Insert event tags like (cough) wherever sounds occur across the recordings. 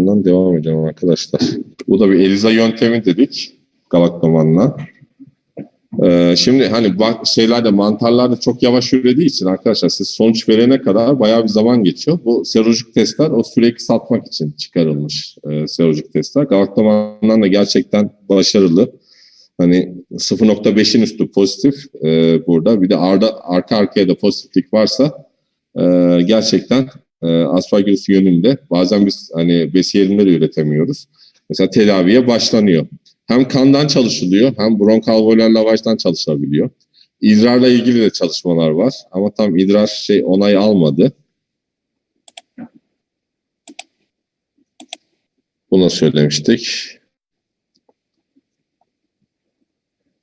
Galaktomandan devam edelim arkadaşlar. Bu da bir ELISA yöntemi dedik. Galaktomanla. Ee, şimdi hani şeylerde mantarlarda çok yavaş ürediği için arkadaşlar siz sonuç verene kadar bayağı bir zaman geçiyor. Bu serolojik testler o süreyi kısaltmak için çıkarılmış e, serolojik testler. Galaktomandan da gerçekten başarılı. Hani 0.5'in üstü pozitif e, burada. Bir de arda, arka arkaya da pozitiflik varsa e, gerçekten e, aspargillus yönünde bazen biz hani besiyelimleri de üretemiyoruz. Mesela tedaviye başlanıyor. Hem kandan çalışılıyor hem bronkal lavaştan çalışabiliyor. İdrarla ilgili de çalışmalar var ama tam idrar şey onay almadı. Bunu söylemiştik.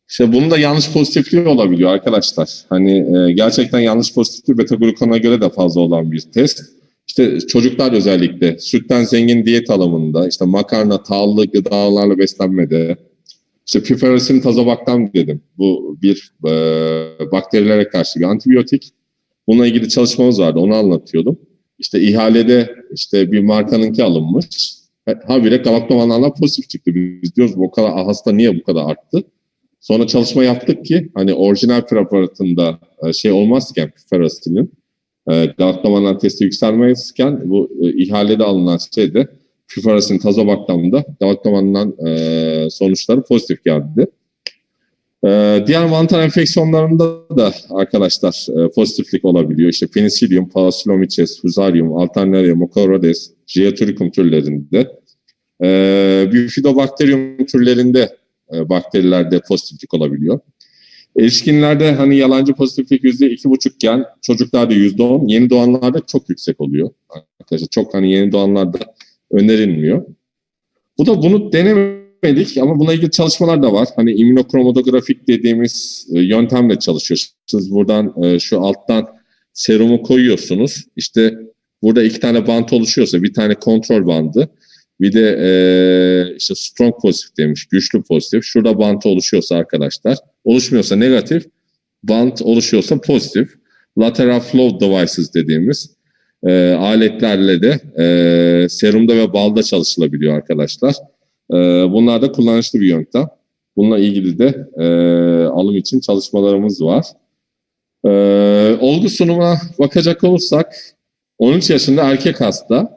İşte bunun da yanlış pozitifliği olabiliyor arkadaşlar. Hani e, gerçekten yanlış pozitifliği beta glukona göre de fazla olan bir test. İşte çocuklar özellikle sütten zengin diyet alımında, işte makarna, tahıllı gıdalarla beslenmede, işte piperosin tazobaktam dedim. Bu bir e, bakterilere karşı bir antibiyotik. Bununla ilgili çalışmamız vardı, onu anlatıyordum. İşte ihalede işte bir markanınki alınmış. Habire galaktomanlarla pozitif çıktı. Biz diyoruz bu kadar hasta niye bu kadar arttı? Sonra çalışma yaptık ki hani orijinal preparatında e, şey olmazken piperosinin e, galaktomanlar testi yükselmezken bu e, ihalede alınan şeyde piperosin tazobaktamda galaktomandan e, sonuçları pozitif geldi. E, diğer mantar enfeksiyonlarında da arkadaşlar e, pozitiflik olabiliyor. İşte penicillium, Pachylomices, Fusarium, Alternarium, Mucorales, Geoturicum türlerinde. E, Bifidobakterium türlerinde e, bakterilerde pozitiflik olabiliyor. Erişkinlerde hani yalancı pozitiflik yüzde iki buçukken çocuklarda yüzde on, yeni doğanlarda çok yüksek oluyor. Arkadaşlar çok hani yeni doğanlarda önerilmiyor. Bu da bunu denemedik ama buna ilgili çalışmalar da var. Hani immünokromatografik dediğimiz e, yöntemle çalışıyorsunuz. Siz buradan e, şu alttan serumu koyuyorsunuz. İşte burada iki tane bant oluşuyorsa bir tane kontrol bandı. Bir de e, işte strong pozitif demiş, güçlü pozitif. Şurada bant oluşuyorsa arkadaşlar, oluşmuyorsa negatif, bant oluşuyorsa pozitif. Lateral flow devices dediğimiz e, aletlerle de e, serumda ve balda çalışılabiliyor arkadaşlar. E, bunlar da kullanışlı bir yöntem. Bununla ilgili de e, alım için çalışmalarımız var. E, olgu sunumuna bakacak olursak 13 yaşında erkek hasta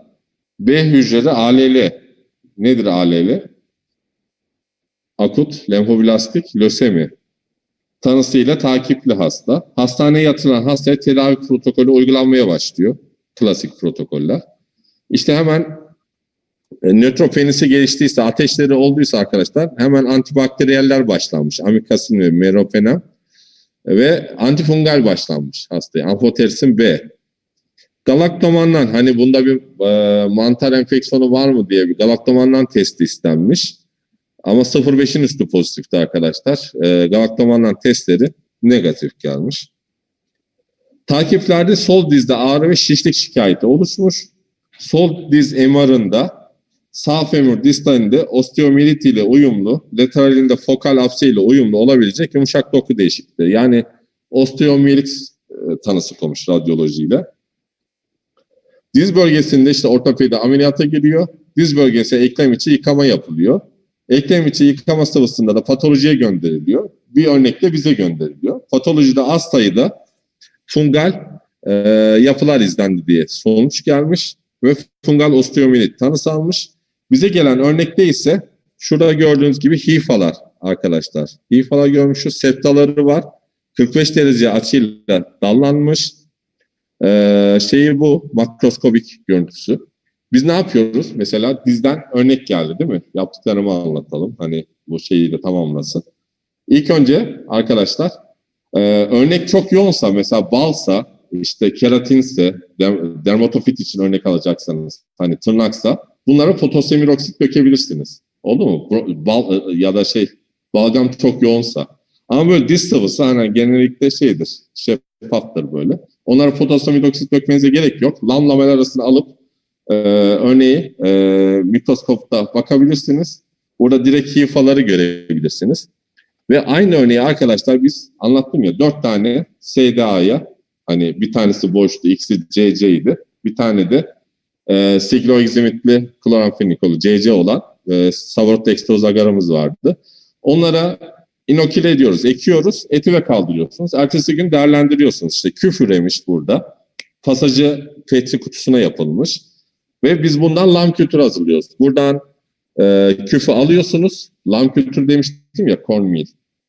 B hücrede ALL. Nedir ALL? Akut lenfoblastik lösemi. Tanısıyla takipli hasta. Hastaneye yatırılan hastaya tedavi protokolü uygulanmaya başlıyor. Klasik protokoller. İşte hemen e, nötropenisi geliştiyse, ateşleri olduysa arkadaşlar hemen antibakteriyeller başlanmış. Amikasin ve meropenem ve antifungal başlanmış hastaya. Amfoterisin B. Galaktomandan hani bunda bir e, mantar enfeksiyonu var mı diye bir galaktomandan testi istenmiş. Ama 0.5'in üstü pozitifti arkadaşlar. E, galaktomandan testleri negatif gelmiş. Takiplerde sol dizde ağrı ve şişlik şikayeti oluşmuş. Sol diz MR'ında sağ femur distalinde osteomiyeliti ile uyumlu, lateralinde fokal apse ile uyumlu olabilecek yumuşak doku değişiklikleri. Yani osteomiyelit e, tanısı konmuş radyolojiyle. Diz bölgesinde işte ortopedi ameliyata giriyor. Diz bölgesi eklem içi yıkama yapılıyor. Eklem içi yıkama sırasında da patolojiye gönderiliyor. Bir örnekle bize gönderiliyor. Patolojide az sayıda fungal e, yapılar izlendi diye sonuç gelmiş ve fungal osteomiyelit tanısı almış. Bize gelen örnekte ise şurada gördüğünüz gibi hifalar arkadaşlar. Hifalar görmüşüz. Septaları var. 45 derece açıyla dallanmış. Ee, şeyi bu makroskobik görüntüsü. Biz ne yapıyoruz? Mesela dizden örnek geldi değil mi? Yaptıklarımı anlatalım. Hani bu şeyi de tamamlasın. İlk önce arkadaşlar e, örnek çok yoğunsa mesela balsa işte keratinse dermatofit için örnek alacaksanız hani tırnaksa bunlara fotosemiroksit dökebilirsiniz. Oldu mu? Bal, e, ya da şey balgam çok yoğunsa. Ama böyle diz sıvısı hani genellikle şeydir, şeffaftır böyle. Onlara potasyum hidroksit dökmenize gerek yok. Lam lamel arasını alıp e, örneği e, mikroskopta bakabilirsiniz. Burada direkt hifaları görebilirsiniz. Ve aynı örneği arkadaşlar biz anlattım ya dört tane SDA'ya hani bir tanesi boştu, ikisi CC'ydi. Bir tane de e, sikloegzimitli kloramfenikolu CC olan e, savorotextroz agarımız vardı. Onlara inokile ediyoruz, ekiyoruz, etive kaldırıyorsunuz. Ertesi gün değerlendiriyorsunuz. İşte küf üremiş burada. Pasajı petri kutusuna yapılmış. Ve biz bundan lam kültür hazırlıyoruz. Buradan e, küfü alıyorsunuz. Lam kültür demiştim ya cornmeal.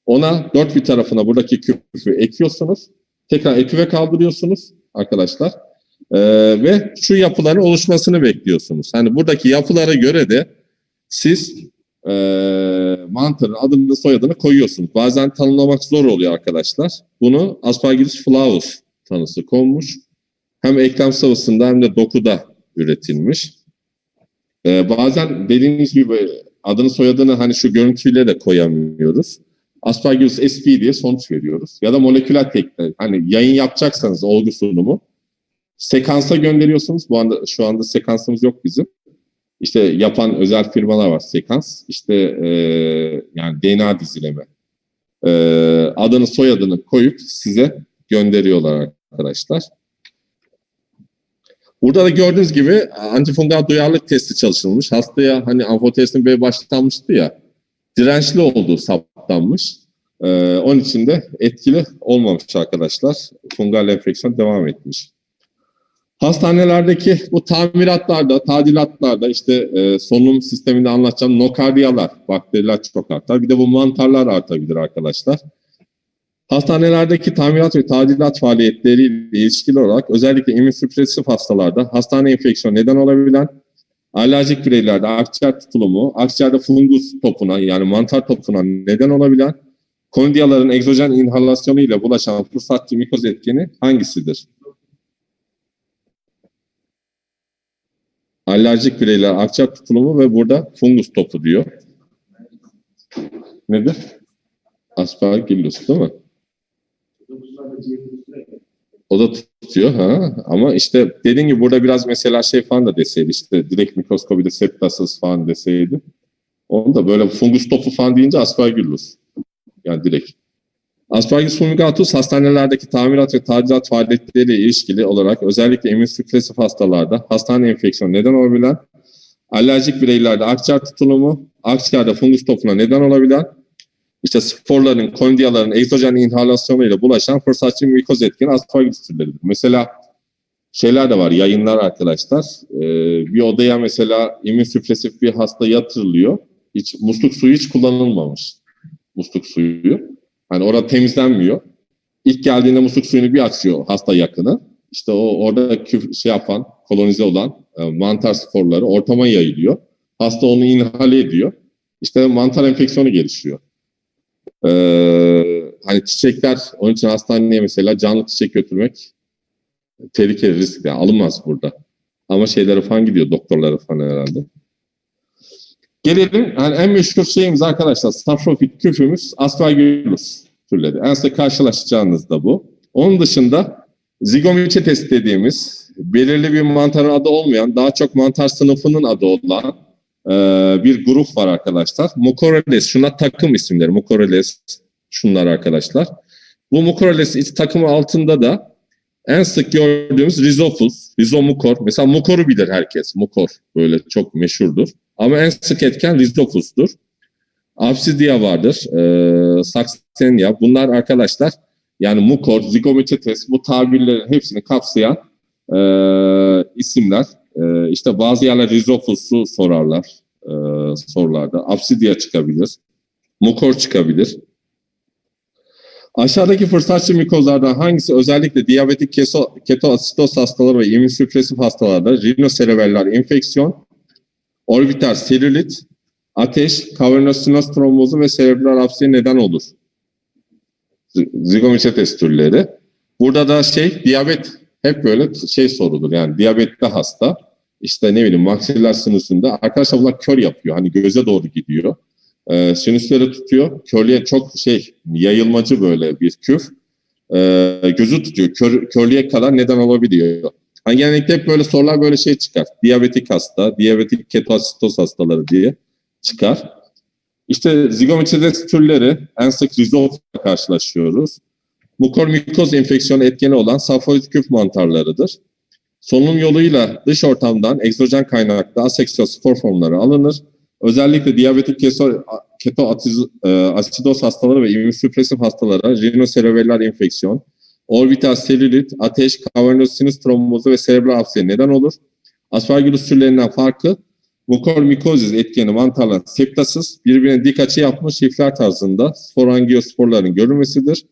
Ona dört bir tarafına buradaki küfü ekiyorsunuz. Tekrar etive kaldırıyorsunuz arkadaşlar. E, ve şu yapıların oluşmasını bekliyorsunuz. Hani buradaki yapılara göre de siz e, mantarın adını soyadını koyuyorsunuz. Bazen tanımlamak zor oluyor arkadaşlar. Bunu Aspergillus flavus tanısı konmuş. Hem eklem sıvısında hem de dokuda üretilmiş. E, bazen dediğimiz gibi adını soyadını hani şu görüntüyle de koyamıyoruz. Aspergillus sp diye sonuç veriyoruz. Ya da moleküler teknik. Hani yayın yapacaksanız olgu sunumu sekansa gönderiyorsunuz. Bu anda şu anda sekansımız yok bizim. İşte yapan özel firmalar var sekans. İşte e, yani DNA dizileme. E, adını soyadını koyup size gönderiyorlar arkadaşlar. Burada da gördüğünüz gibi antifungal duyarlılık testi çalışılmış. Hastaya hani amfotestin B başlanmıştı ya dirençli olduğu saptanmış. Ee, onun için de etkili olmamış arkadaşlar. Fungal enfeksiyon devam etmiş. Hastanelerdeki bu tamiratlarda, tadilatlarda işte e, solunum sisteminde anlatacağım nokardiyalar, bakteriler çok artar. Bir de bu mantarlar artabilir arkadaşlar. Hastanelerdeki tamirat ve tadilat faaliyetleriyle ilişkili olarak özellikle immünsüpresif hastalarda hastane enfeksiyonu neden olabilen alerjik bireylerde akciğer tutulumu, akciğerde fungus topuna yani mantar topuna neden olabilen kondiyaların egzojen inhalasyonu ile bulaşan fırsatçı mikoz etkeni hangisidir? Alerjik bireyler akciğer tutulumu ve burada fungus topu diyor. Nedir? Aspergillus değil mi? O da tutuyor ha ama işte dediğim gibi burada biraz mesela şey falan da deseydi işte direkt mikroskobide septasis falan deseydi. Onu da böyle fungus topu falan deyince aspergillus. Yani direkt. Aspergillus fumigatus hastanelerdeki tamirat ve tadilat faaliyetleriyle ilişkili olarak özellikle immünsüpresif hastalarda hastane enfeksiyonu neden olabilen, alerjik bireylerde akciğer tutulumu, akciğerde fungus topuna neden olabilen, işte sporların, kondiyaların egzojen inhalasyonuyla bulaşan fırsatçı mikoz etkin aspergillus türleridir. Mesela şeyler de var, yayınlar arkadaşlar. Ee, bir odaya mesela immünsüpresif bir hasta yatırılıyor. Hiç musluk suyu hiç kullanılmamış. Musluk suyu. Hani orada temizlenmiyor. İlk geldiğinde musluk suyunu bir açıyor hasta yakını. İşte o orada küf, şey yapan, kolonize olan e, mantar sporları ortama yayılıyor. Hasta onu inhale ediyor. İşte mantar enfeksiyonu gelişiyor. Ee, hani çiçekler, onun için hastaneye mesela canlı çiçek götürmek tehlikeli risk. Yani alınmaz burada. Ama şeylere falan gidiyor, doktorlara falan herhalde. Gelelim yani en meşhur şeyimiz arkadaşlar saprofit küfümüz aspergillus türleri. En sık karşılaşacağınız da bu. Onun dışında zigomiçetes dediğimiz belirli bir mantarın adı olmayan daha çok mantar sınıfının adı olan e, bir grup var arkadaşlar. Mucorales şuna takım isimleri Mucorales şunlar arkadaşlar. Bu Mucorales takımı altında da en sık gördüğümüz Rhizopus, Rhizomukor. Mesela Mukor'u bilir herkes. Mukor böyle çok meşhurdur. Ama en sık etken Rhizopus'tur. Absidia vardır. E, Saxenia. Bunlar arkadaşlar yani Mukor, Zygomycetes bu tabirlerin hepsini kapsayan e, isimler. E, işte bazı yerler Rhizopus'u sorarlar e, sorularda. Absidia çıkabilir. Mukor çıkabilir. Aşağıdaki fırsatçı mikozlardan hangisi özellikle diyabetik keto, ketoasitos hastaları ve immünsüpresif hastalarda rinoserebeller enfeksiyon, orbital selülit, ateş, kavernosinos trombozu ve serebral apsiye neden olur? Zigomiçetes türleri. Burada da şey diyabet hep böyle şey sorulur. Yani diyabetli hasta işte ne bileyim maksiller sinüsünde. Arkadaşlar bunlar kör yapıyor hani göze doğru gidiyor. E, sinüsleri tutuyor. Körlüğe çok şey yayılmacı böyle bir küf. E, gözü tutuyor. Kör, körlüğe kadar neden olabiliyor hani genellikle hep böyle sorular böyle şey çıkar diyabetik hasta diyabetik ketoasitos hastaları diye çıkar işte zigomiçetes türleri en sık rizofla karşılaşıyoruz mukormikoz enfeksiyonu etkeni olan safoid küf mantarlarıdır. Solunum yoluyla dış ortamdan egzojen kaynaklı aseksüel spor formları alınır. Özellikle diyabetik keto, keto e, asidoz hastaları ve immünsüpresif hastalara rinoserebellar enfeksiyon, orbital selülit, ateş, kavernöz sinüs trombozu ve serebral apsiye neden olur. Aspergillus türlerinden farkı mukormikozis etkeni mantarlar septasız, birbirine dik açı yapmış hifler tarzında sporangiosporların görülmesidir.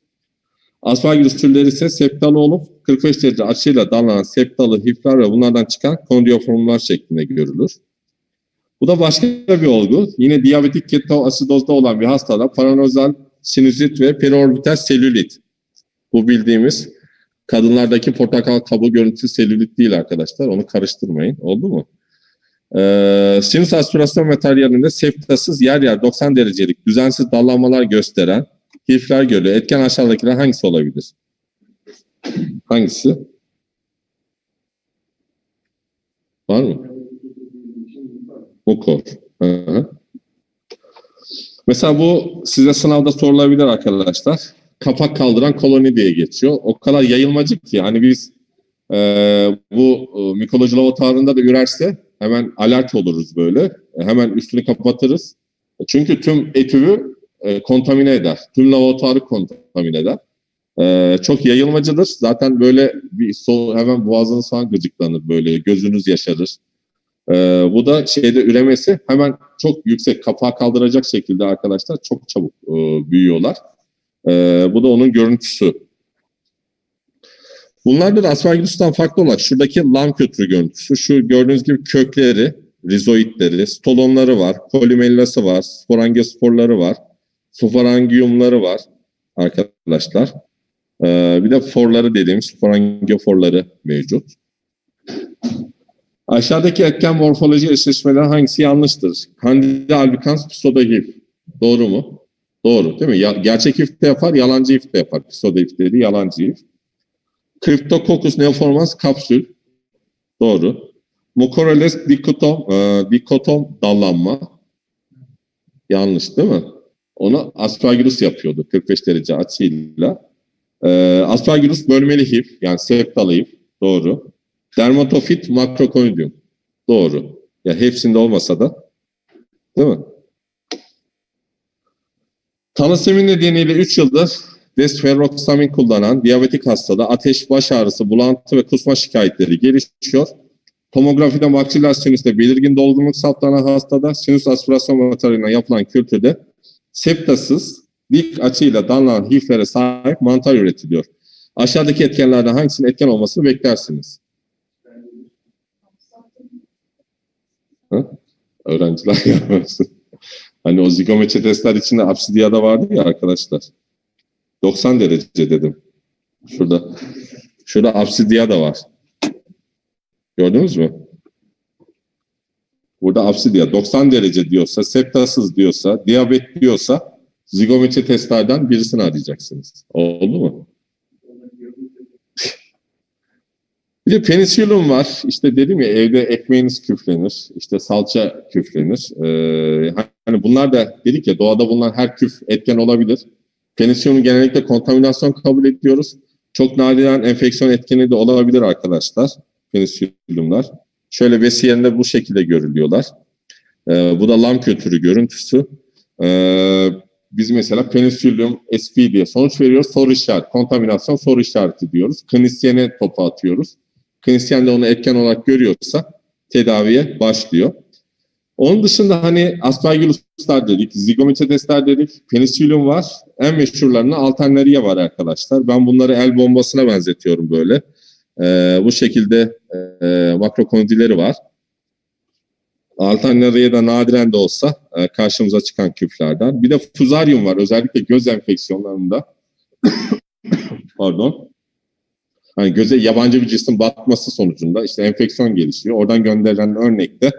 Aspergillus türleri ise septalı olup 45 derece açıyla dalanan septalı hifler ve bunlardan çıkan kondioformlar şeklinde görülür. Bu da başka bir olgu. Yine diyabetik ketoasidozda olan bir hastada paranozal sinüzit ve periorbital selülit. Bu bildiğimiz kadınlardaki portakal kabuğu görüntüsü selülit değil arkadaşlar. Onu karıştırmayın. Oldu mu? Ee, sinüs aspirasyon materyalinde septasız yer yer 90 derecelik düzensiz dallanmalar gösteren hifler görülüyor. Etken aşağıdakiler hangisi olabilir? Hangisi? Var mı? Mukor. Mesela bu size sınavda sorulabilir arkadaşlar. Kapak kaldıran koloni diye geçiyor. O kadar yayılmacı ki hani biz e, bu e, mikoloji laboratuvarında da ürerse hemen alert oluruz böyle. E, hemen üstünü kapatırız. Çünkü tüm etüvü e, kontamine eder. Tüm laboratuvarı kontamine eder. E, çok yayılmacıdır. Zaten böyle bir so hemen boğazınız falan gıcıklanır böyle. Gözünüz yaşarır. Ee, bu da şeyde üremesi hemen çok yüksek kapağı kaldıracak şekilde arkadaşlar çok çabuk e, büyüyorlar. Ee, bu da onun görüntüsü. Bunlarda da aspergillus'tan farklı olarak şuradaki lam kötürü görüntüsü. Şu gördüğünüz gibi kökleri, rizoidleri, stolonları var, polimellası var, sporangiosporları var, sporangiumları var arkadaşlar. Ee, bir de forları dediğimiz sporangioforları mevcut. Aşağıdaki etken morfoloji eşleşmeler hangisi yanlıştır? Candida albicans pseudohiv. Doğru mu? Doğru değil mi? Ya, gerçek de yapar, yalancı de yapar. Pseudohiv dedi, yalancı hif. Cryptococcus neoformans kapsül. Doğru. Mucorales dikotom, e, dikotom dallanma. Yanlış değil mi? Onu aspergillus yapıyordu 45 derece açıyla. E, aspergillus bölmeli hif yani septalı hif. Doğru. Dermatofit makrokonidium. Doğru. Ya hepsinde olmasa da değil mi? Talasemin nedeniyle 3 yıldır desferroxamin kullanan diyabetik hastada ateş, baş ağrısı, bulantı ve kusma şikayetleri gelişiyor. Tomografide maksiler sinüste belirgin dolgunluk saptanan hastada sinüs aspirasyon materyalinden yapılan kültürde septasız dik açıyla danlanan hiflere sahip mantar üretiliyor. Aşağıdaki etkenlerden hangisinin etken olmasını beklersiniz? Ha? Öğrenciler (laughs) yapmasın. Hani o zigometre testler içinde absidiyada vardı ya arkadaşlar. 90 derece dedim. Şurada. Şurada absidiyada var. Gördünüz mü? Burada absidiya 90 derece diyorsa, septasız diyorsa, diyabet diyorsa zigometre testlerden birisini arayacaksınız. Oldu mu? (laughs) Bir de penisilin var. İşte dedim ya evde ekmeğiniz küflenir. işte salça küflenir. Ee, hani bunlar da dedik ya doğada bulunan her küf etken olabilir. Penisilin genellikle kontaminasyon kabul ediyoruz. Çok nadiren enfeksiyon etkeni de olabilir arkadaşlar. Penisilinler. Şöyle besi yerinde bu şekilde görülüyorlar. Ee, bu da lam kötürü görüntüsü. Ee, biz mesela penisilium SP diye sonuç veriyoruz. Soru işareti, kontaminasyon soru işareti diyoruz. Klinisyene topu atıyoruz. Klinisyen de onu etken olarak görüyorsa tedaviye başlıyor. Onun dışında hani aspergilluslar dedik, zigometre testler dedik, penisilium var. En meşhurlarına alternariye var arkadaşlar. Ben bunları el bombasına benzetiyorum böyle. Ee, bu şekilde e, makrokondileri var. Alternariye de nadiren de olsa e, karşımıza çıkan küflerden. Bir de fuzaryum var özellikle göz enfeksiyonlarında. (coughs) Pardon hani göze yabancı bir cisim batması sonucunda işte enfeksiyon gelişiyor. Oradan gönderilen örnekte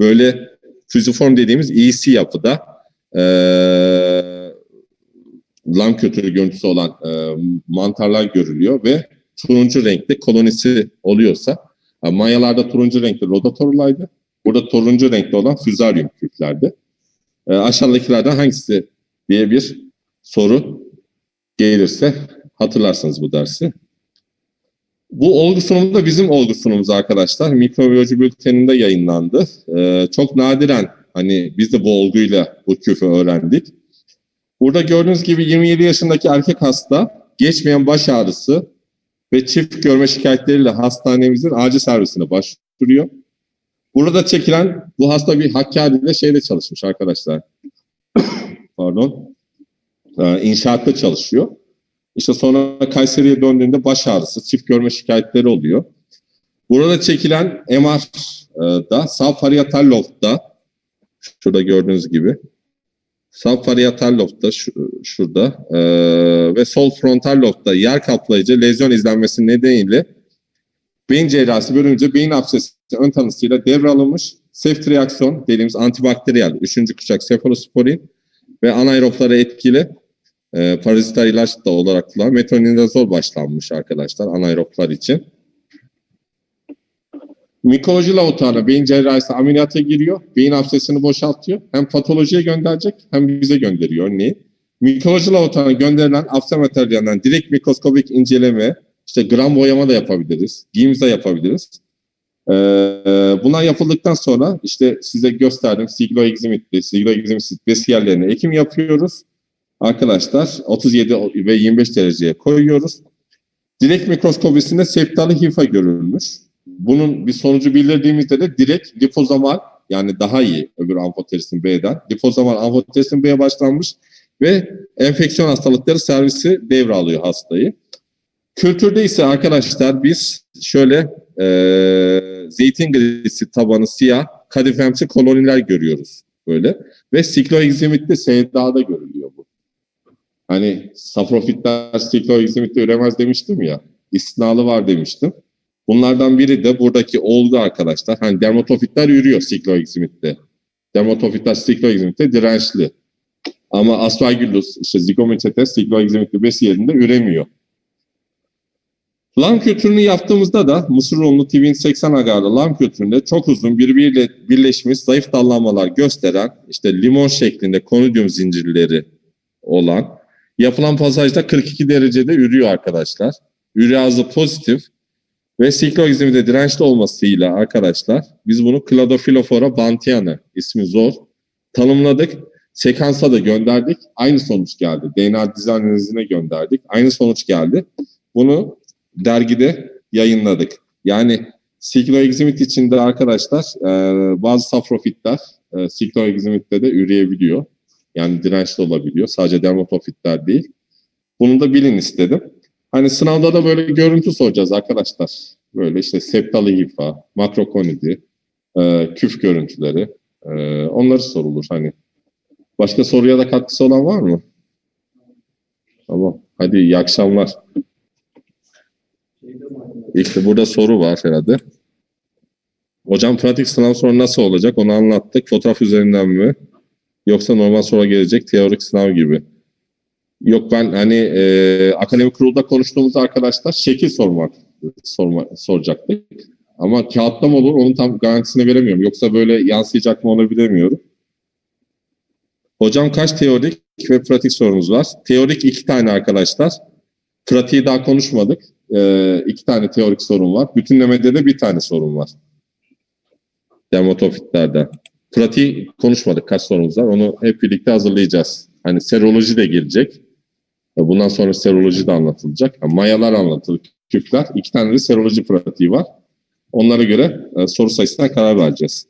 böyle füziform dediğimiz EC yapıda e, lam kötülü görüntüsü olan e, mantarlar görülüyor ve turuncu renkte kolonisi oluyorsa yani manyalarda turuncu renkli rodatorlaydı. Burada turuncu renkli olan füzaryum küflerdi. E, aşağıdakilerden hangisi diye bir soru gelirse hatırlarsınız bu dersi. Bu olgu sunumu da bizim olgu sunumumuz arkadaşlar. Mikrobiyoloji bülteninde yayınlandı. Ee, çok nadiren hani biz de bu olguyla bu küfü öğrendik. Burada gördüğünüz gibi 27 yaşındaki erkek hasta geçmeyen baş ağrısı ve çift görme şikayetleriyle hastanemizin acil servisine başvuruyor. Burada çekilen bu hasta bir Hakkari'de şeyde çalışmış arkadaşlar. (coughs) Pardon. Ee, inşaatta çalışıyor. İşte sonra Kayseri'ye döndüğünde baş ağrısı, çift görme şikayetleri oluyor. Burada çekilen MR'da sağ parietal lobda şurada gördüğünüz gibi sağ parietal lobda şu, şurada e, ve sol frontal lobda yer kaplayıcı lezyon izlenmesi nedeniyle beyin cerrahisi bölünce beyin absesi ön tanısıyla devralınmış seft reaksiyon dediğimiz antibakteriyel 3. kuşak sefalosporin ve anaeroflara etkili e, paraziter ilaç da olarak kullanılan metronidazol başlanmış arkadaşlar anaeroflar için. Mikoloji laboratuvarına beyin cerrahisi ameliyata giriyor. Beyin absesini boşaltıyor. Hem patolojiye gönderecek hem bize gönderiyor örneğin. Mikoloji laboratuvarına gönderilen abse materyalinden direkt mikroskobik inceleme, işte gram boyama da yapabiliriz. De yapabiliriz. Ee, bunlar yapıldıktan sonra işte size gösterdim sigloeximitli, sigloeximisit besiyerlerine ekim yapıyoruz. Arkadaşlar 37 ve 25 dereceye koyuyoruz. Direkt mikroskobisinde septalı hifa görülmüş. Bunun bir sonucu bildirdiğimizde de direkt lipozamal yani daha iyi öbür amfoterisin B'den. Lipozamal amfoterisin B'ye başlanmış ve enfeksiyon hastalıkları servisi devralıyor hastayı. Kültürde ise arkadaşlar biz şöyle e, zeytin grisi tabanı siyah kadifemsi koloniler görüyoruz böyle ve sikloegzimitte SDA'da görülüyor bu. Hani saprofitler sikloegzimitte üremez demiştim ya istisnalı var demiştim. Bunlardan biri de buradaki olgu arkadaşlar. Hani dermatofitler yürüyor sikloegzimitte. Dermatofitler sikloegzimitte dirençli. Ama aspergillus, işte zigomicetes sikloegzimitte besi yerinde üremiyor. Lam kültürünü yaptığımızda da mısır unlu Twin 80 agarlı lam kültüründe çok uzun birbiriyle birleşmiş zayıf dallanmalar gösteren işte limon şeklinde konidium zincirleri olan yapılan pasajda 42 derecede ürüyor arkadaşlar. Üreazı pozitif ve sikloegzimide dirençli olmasıyla arkadaşlar biz bunu Cladophilofora bantiana ismi zor tanımladık. Sekansa da gönderdik. Aynı sonuç geldi. DNA dizi gönderdik. Aynı sonuç geldi. Bunu dergide yayınladık. Yani sikloegzimit içinde arkadaşlar bazı safrofitler e, de üreyebiliyor. Yani dirençli olabiliyor. Sadece dermatofitler değil. Bunu da bilin istedim. Hani sınavda da böyle görüntü soracağız arkadaşlar. Böyle işte septalı hifa, makrokonidi, e, küf görüntüleri. E, onları sorulur hani. Başka soruya da katkısı olan var mı? Tamam. Hadi iyi akşamlar. İşte burada soru var herhalde. Hocam pratik sınav sonra nasıl olacak onu anlattık. Fotoğraf üzerinden mi? Yoksa normal soru gelecek teorik sınav gibi. Yok ben hani e, akademik kurulda konuştuğumuz arkadaşlar şekil sormak sorma, soracaktık. Ama kağıtta mı olur onun tam garantisini veremiyorum. Yoksa böyle yansıyacak mı onu bilemiyorum. Hocam kaç teorik ve pratik sorumuz var? Teorik iki tane arkadaşlar. Pratiği daha konuşmadık. Ee, iki tane teorik sorun var. Bütünlemede de bir tane sorun var. Dermatofitlerde. Pratiği konuşmadık. Var? Onu hep birlikte hazırlayacağız. Hani seroloji de girecek. Bundan sonra seroloji de anlatılacak. mayalar anlatılır, küpler. İki tane de seroloji pratiği var. Onlara göre e, soru sayısına karar vereceğiz.